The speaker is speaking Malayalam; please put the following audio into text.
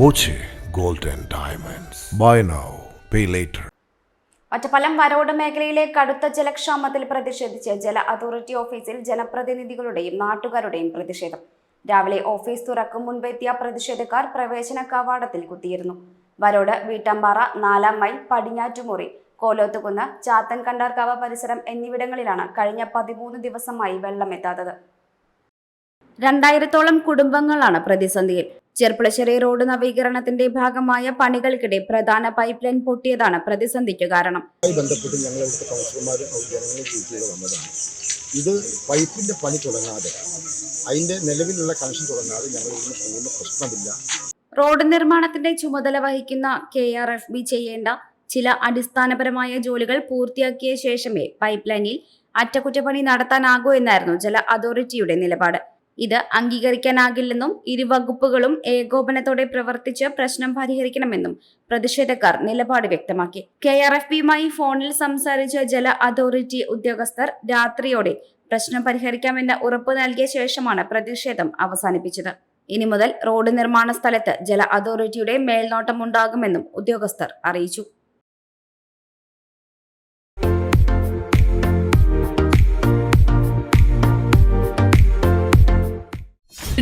Boche gold and diamonds. Buy now pay later Ottapalam Varode മേഖലയിലെ കടുത്ത ജലക്ഷാമത്തിൽ പ്രതിഷേധിച്ച് ജല അതോറിറ്റി ഓഫീസിൽ ജനപ്രതിനിധികളുടെയും നാട്ടുകാരുടെയും പ്രതിഷേധം. രാവിലെ ഓഫീസ് തുറക്കും മുൻപെത്തിയ പ്രതിഷേധക്കാർ പ്രവേശന കവാടത്തിൽ കുത്തിയിരുന്നു. വരോട് വീട്ടമ്പാറ നാലാം മൈൽ പടിഞ്ഞാറ്റുമുറി കോലോത്തുകുന്ന് ചാത്തൻ കണ്ടാർക്കാവ് പരിസരം എന്നിവിടങ്ങളിലാണ് കഴിഞ്ഞ പതിമൂന്ന് ദിവസമായി വെള്ളമെത്താത്തത്. രണ്ടായിരത്തോളം കുടുംബങ്ങളാണ് പ്രതിസന്ധിയിൽ. ചെർപ്പളശ്ശേരി റോഡ് നവീകരണത്തിന്റെ ഭാഗമായ പണികൾക്കിടെ പ്രധാന പൈപ്പ് ലൈൻ പൊട്ടിയതാണ് പ്രതിസന്ധിക്ക് കാരണം. ബന്ധപ്പെട്ട് ഞങ്ങൾ ഇവിടുത്തെ വന്നതാണ്. ഇത് പൈപ്പിന്റെ പണി തുടങ്ങാതെ അതിന്റെ നിലവിലുള്ള കണക്ഷൻ തുടങ്ങാതെ ഞങ്ങൾ ഇതിന് പോകുന്ന പ്രശ്നമില്ല. റോഡ് നിർമ്മാണത്തിന്റെ ചുമതല വഹിക്കുന്ന കെ ആർ എഫ് ബി ചെയ്യേണ്ട ചില അടിസ്ഥാനപരമായ ജോലികൾ പൂർത്തിയാക്കിയ ശേഷമേ പൈപ്പ് ലൈനിൽ അറ്റകുറ്റപ്പണി നടത്താനാകൂ എന്നായിരുന്നു ജല അതോറിറ്റിയുടെ നിലപാട്. ഇത് അംഗീകരിക്കാനാകില്ലെന്നും ഇരുവകുപ്പുകളും ഏകോപനത്തോടെ പ്രവർത്തിച്ച് പ്രശ്നം പരിഹരിക്കണമെന്നും പ്രതിഷേധക്കാർ നിലപാട് വ്യക്തമാക്കി. കെ ആർ എഫ് പിയുമായി ഫോണിൽ സംസാരിച്ച ജല അതോറിറ്റി ഉദ്യോഗസ്ഥർ രാത്രിയോടെ പ്രശ്നം പരിഹരിക്കാമെന്ന് ഉറപ്പു നൽകിയ ശേഷമാണ് പ്രതിഷേധം അവസാനിപ്പിച്ചത്. ഇനി മുതൽ റോഡ് നിർമ്മാണ സ്ഥലത്ത് ജല അതോറിറ്റിയുടെ മേൽനോട്ടമുണ്ടാകുമെന്നും ഉദ്യോഗസ്ഥർ അറിയിച്ചു.